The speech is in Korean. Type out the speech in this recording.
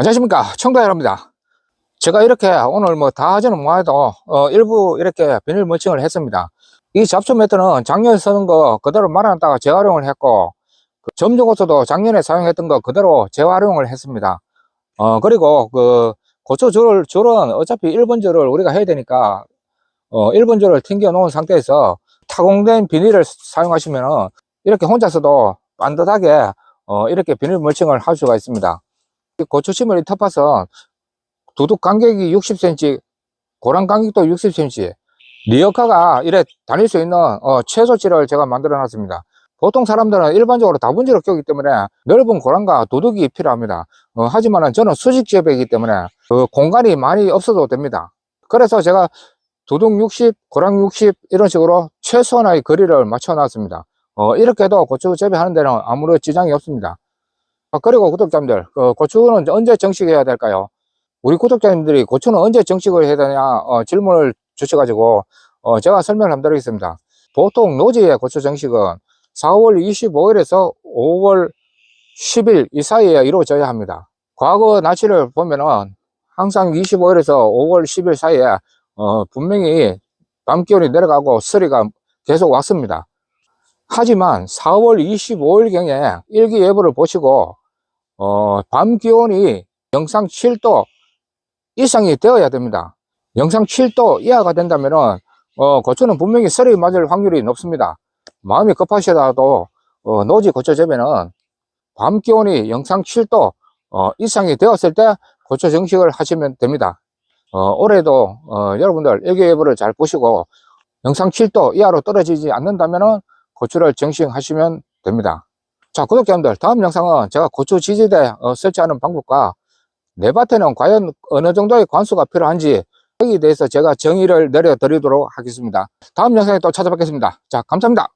안녕하십니까 청도 여러분입니다. 제가 이렇게 오늘 뭐 다 하지는 못해도 어, 일부 이렇게 비닐 멀칭을 했습니다. 이 잡초 매트는 작년에 쓰는 거 그대로 말아놨다가 재활용을 했고 그 점주고소도 작년에 사용했던 거 그대로 재활용을 했습니다. 어 그리고 그 고추 줄, 줄은 어차피 1번 줄을 우리가 해야 되니까 어 1번 줄을 튕겨 놓은 상태에서 타공된 비닐을 사용하시면은 이렇게 혼자서도 반듯하게 어 이렇게 비닐 멀칭을 할 수가 있습니다 고추심을 텃밭은 두둑 간격이 60cm, 고랑 간격도 60cm, 리어카가 이래 다닐 수 있는 어, 최소치를 제가 만들어 놨습니다. 보통 사람들은 일반적으로 다분지로 껴기 때문에 넓은 고랑과 도둑이 필요합니다. 어, 하지만 저는 수직 지역이기 때문에 그 공간이 많이 없어도 됩니다. 그래서 제가 두둑 60, 고랑 60 이런 식으로 최소한의 거리를 맞춰 놨습니다. 어, 이렇게 해도 고추 재배하는 데는 아무런 지장이 없습니다. 아, 그리고 구독자님들, 그 고추는 언제 정식해야 될까요? 우리 구독자님들이 고추는 언제 정식을 해야 되냐 어, 질문을 주셔가지고 어, 제가 설명을 한번 드리겠습니다. 보통 노지의 고추 정식은 4월 25일에서 5월 10일 이 사이에 이루어져야 합니다. 과거 날씨를 보면은 항상 25일에서 5월 10일 사이에 어, 분명히 밤 기온이 내려가고 서리가 계속 왔습니다. 하지만 4월 25일경에 일기예보를 보시고 어, 밤 기온이 영상 7도 이상이 되어야 됩니다. 영상 7도 이하가 된다면은 어, 고추는 분명히 썰이 맞을 확률이 높습니다. 마음이 급하시더라도 어, 노지 고추 재배는 밤 기온이 영상 7도 어, 이상이 되었을 때 고추 정식을 하시면 됩니다. 어, 올해도 어, 여러분들 일기예보를 잘 보시고 영상 7도 이하로 떨어지지 않는다면은 고추를 정식하시면 됩니다. 자, 구독자님들, 다음 영상은 제가 고추 지지대 어, 설치하는 방법과 내 밭에는 과연 어느 정도의 관수가 필요한지 여기에 대해서 제가 정의를 내려 드리도록 하겠습니다. 다음 영상에 또 찾아뵙겠습니다. 자, 감사합니다.